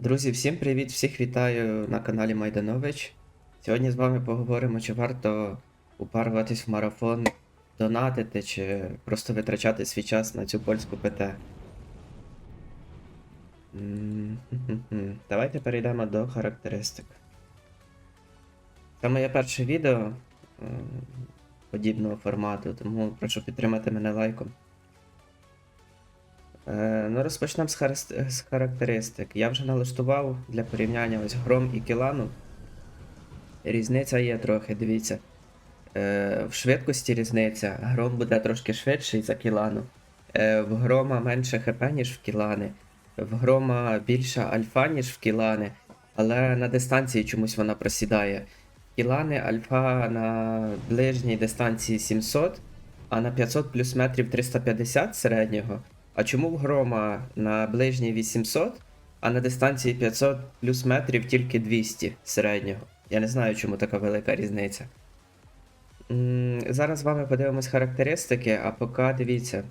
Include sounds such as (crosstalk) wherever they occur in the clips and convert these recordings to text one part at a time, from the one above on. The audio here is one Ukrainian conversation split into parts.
Друзі, всім привіт! Всіх вітаю на каналі Майданович. Сьогодні з вами поговоримо, чи варто упаруватись в марафон, донатити, чи просто витрачати свій час на цю польську ПТ. Давайте перейдемо до характеристик. Це моє перше відео подібного формату, тому прошу підтримати мене лайком. Е, ну, розпочнемо з, характеристик. Я вже налаштував для порівняння ось Гром і Кілану. Різниця є трохи, дивіться. Е, в швидкості різниця. Гром буде трошки швидший за Кілану. Е, в Грома менше ХП, ніж в Кілани. В Грома більша альфа, ніж в Кілани. Але на дистанції чомусь вона просідає. Кілани альфа на ближній дистанції 700, а на 500 плюс метрів 350 середнього. А чому в Грома на ближній 800, а на дистанції 500 плюс метрів тільки 200 середнього? Я не знаю, чому така велика різниця. Зараз з вами подивимось характеристики, а поки дивіться.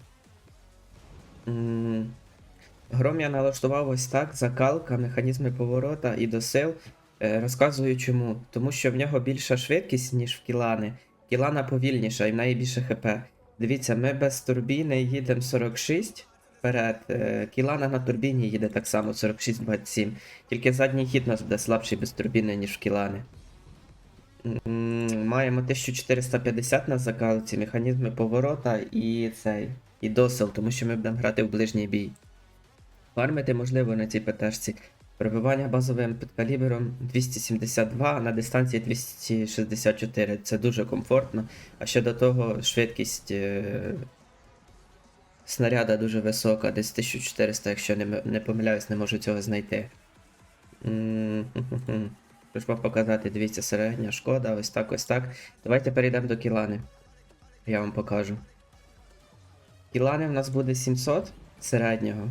Гром я налаштував ось так: закалка, механізми поворота і до сил. Е, Розказую чому. Тому що в нього більша швидкість, ніж в Кілани. Кілана повільніша і в неї більше ХП. Дивіться, ми без турбіни їдемо 46 вперед. Е, Кілана на турбіні їде так само 46-27. Тільки задній хід нас буде слабший без турбіни, ніж в Кілани. Маємо 1450 на закалці, механізми поворота і цей. І досил, тому що ми будемо грати в ближній бій. Фармити можливо на цій ПТшці. Пробивання базовим підкалібером 272, на дистанції 264. Це дуже комфортно. А ще до того швидкість е, снаряда дуже висока, десь 1400, якщо не, не помиляюсь, не можу цього знайти. Що вам показати, дивіться, середня шкода, ось так, ось так. Давайте перейдемо до кілани. Я вам покажу. Кілани в нас буде 700 середнього.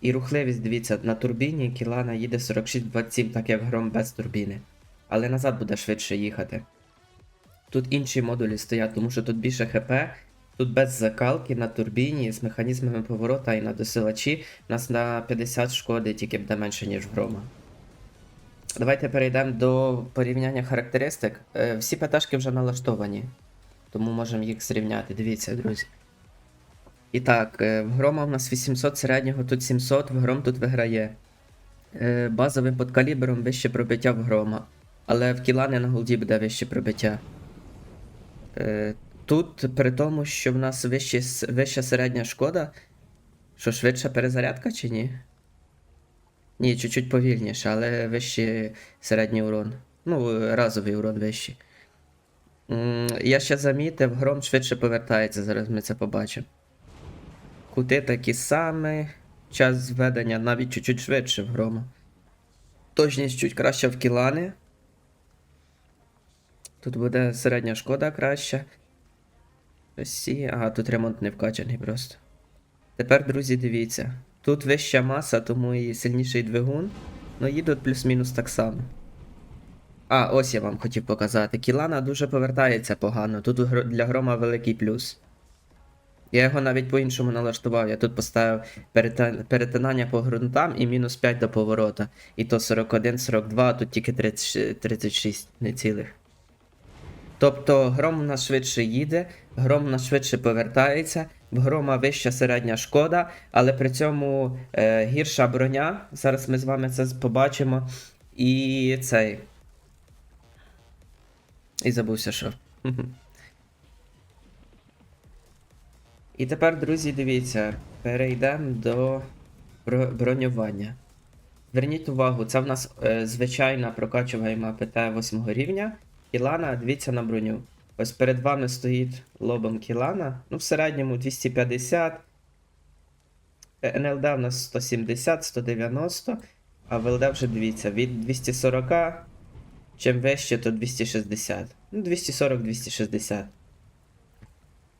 І рухливість, дивіться, на турбіні Кілана їде 46-27, так як гром без турбіни. Але назад буде швидше їхати. Тут інші модулі стоять, тому що тут більше ХП, тут без закалки на турбіні з механізмами поворота і на досилачі. Нас на 50 шкоди тільки буде менше, ніж грома. Давайте перейдемо до порівняння характеристик. Е, Всі ПТшки вже налаштовані, тому можемо їх зрівняти. Дивіться, друзі. І так, е, в Грома у нас 800 середнього, тут 700, в Гром тут виграє. Е, Базовим подкалібером вище пробиття в Грома. Але в Кілани на голді буде вище пробиття. Тут при тому, що в нас вище, с- вища середня шкода. Що швидша перезарядка чи ні? Ні, чуть-чуть повільніше, але вищий середній урон. Ну, разовий урон вищий. Я ще замітив, гром швидше повертається, зараз ми це побачимо. Кути такі самі. Час зведення навіть чуть-чуть швидше в грома. Точність чуть краще в кілани. Тут буде середня шкода краща. Ось ці. Ага, тут ремонт не вкачаний просто. Тепер, друзі, дивіться. Тут вища маса, тому і сильніший двигун. Ну їдуть плюс-мінус так само. А, ось я вам хотів показати. Кілана дуже повертається погано. Тут для грома великий плюс. Я його навіть по-іншому налаштував. Я тут поставив перетинання по ґрунтам і мінус 5 до поворота. І то 41-42, а тут тільки 30 36 нецілих. Тобто гром у нас швидше їде, гром у нас швидше повертається, в грома вища середня шкода, але при цьому е, гірша броня. Зараз ми з вами це побачимо. І цей. І забувся, що. (laughs) І тепер, друзі, дивіться, перейдемо до бронювання. Зверніть увагу, це в нас е, звичайна прокачуваємо ПТ 8 рівня. Кілана, дивіться на броню. Ось перед вами стоїть лобом Кілана. Ну, в середньому 250. Е, НЛД у нас 170, 190. А ВЛД вже дивіться, від 240. Чим вище, то 260. Ну, 240-260.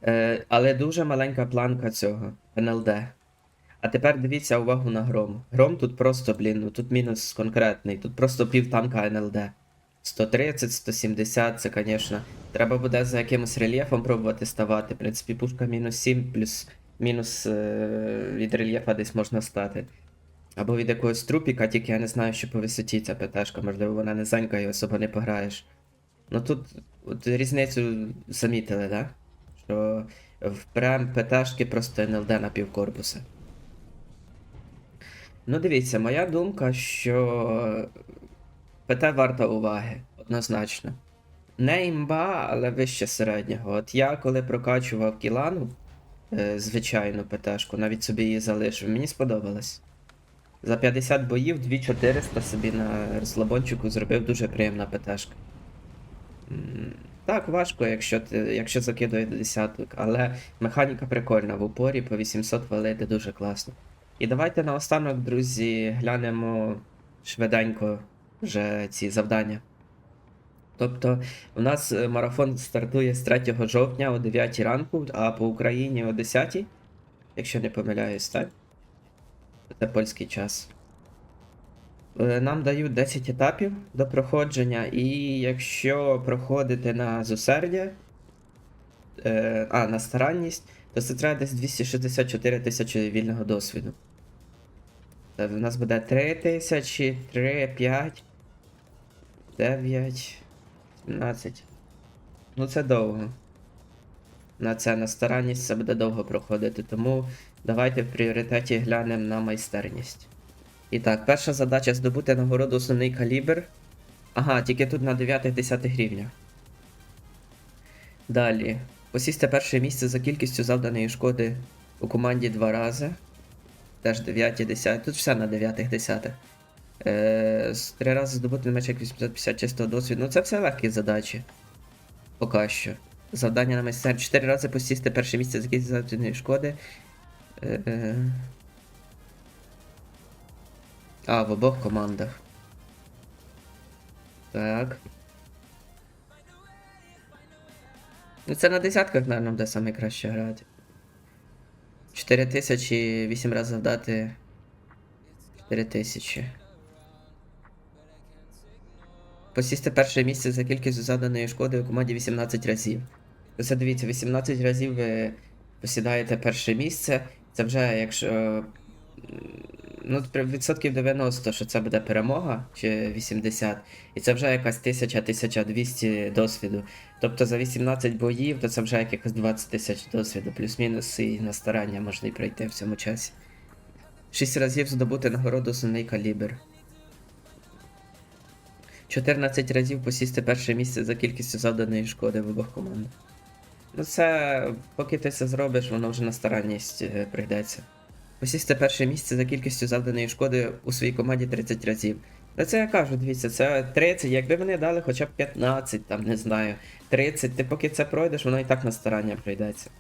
Е, але дуже маленька планка цього НЛД. А тепер дивіться увагу на гром. Гром тут просто, блін, ну тут мінус конкретний. Тут просто пів танка НЛД. 130, 170, це, звісно. Треба буде за якимось рельєфом пробувати ставати. В принципі, пушка мінус 7 плюс мінус е, від рельєфа десь можна стати. Або від якогось трупіка, тільки я не знаю, що по висоті ця ПТшка, можливо, вона низенька і особо не пограєш. Ну тут от різницю замітили, да? Що в прем ПТшки просто НЛД на півкорпуса. Ну, дивіться, моя думка, що ПТ варта уваги, однозначно. Не імба, але вище середнього. От я коли прокачував кілану, е, звичайну ПТшку, навіть собі її залишив, мені сподобалось. За 50 боїв 2400 собі на розслабончику зробив дуже приємна ПТшка. Так, важко, якщо, ти, якщо закидує до десяток, але механіка прикольна в упорі по 800 валити дуже класно. І давайте наостанок, друзі, глянемо швиденько вже ці завдання. Тобто, у нас е, марафон стартує з 3 жовтня о 9 ранку, а по Україні о 10, якщо не помиляюсь, так? Це польський час. Е, Нам дають 10 етапів до проходження, і якщо проходити на зусердя, е, а, на старанність, то це треба десь 264 тисячі вільного досвіду. Це в нас буде 3 тисячі, 3, 5, 9, 17. Ну це довго. На це на старанність це буде довго проходити, тому давайте в пріоритеті глянемо на майстерність. І так, перша задача здобути нагороду основний калібр. Ага, тільки тут на 9-10 рівнях. Далі. Посісти перше місце за кількістю завданої шкоди у команді два рази. Теж 9-10. Тут все на 9-10. Е, з- три рази здобути на мечах 850 чистого досвіду. Ну це все легкі задачі. Поки що. Завдання на майстер. 4 рази посісти перше місце за кількістю завданої шкоди. Е, е, а, в обох командах. Так. Ну це на десятках, наверное, буде саме краще грати. 4000 8 разів завдати. 4000. Посісти перше місце за кількістю заданої шкоди у команді 18 разів. Ось дивіться, 18 разів ви посідаєте перше місце. Це вже якщо. Ну, відсотків 90, що це буде перемога, чи 80, і це вже якась 1000-1200 досвіду. Тобто за 18 боїв, то це вже якихось 20 тисяч досвіду, плюс-мінус і на старання можна і пройти в цьому часі. 6 разів здобути нагороду основний калібр. 14 разів посісти перше місце за кількістю завданої шкоди в обох командах. Ну це, поки ти це зробиш, воно вже на старанність е, прийдеться. Посісти перше місце за кількістю завданої шкоди у своїй команді 30 разів. Та це я кажу, дивіться, це 30, якби вони дали хоча б 15, там, не знаю, 30, ти поки це пройдеш, воно і так на старання прийдеться.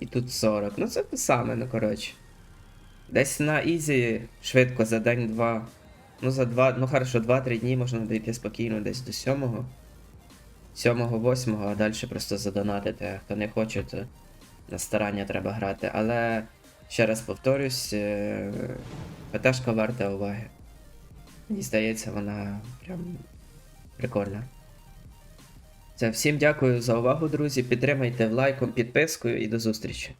І тут 40. Ну це те саме, ну коротше. Десь на ізі швидко за день-два. Ну за два, ну хорошо, 2-3 дні можна дійти спокійно десь до 7-го. 7-го, 8-го, а далі просто задонатити. Хто не хоче, то на старання треба грати. Але ще раз повторюсь, е, ПТшка варта уваги. Мені здається, вона прям прикольна. Це всім дякую за увагу, друзі. Підтримайте лайком, підпискою і до зустрічі.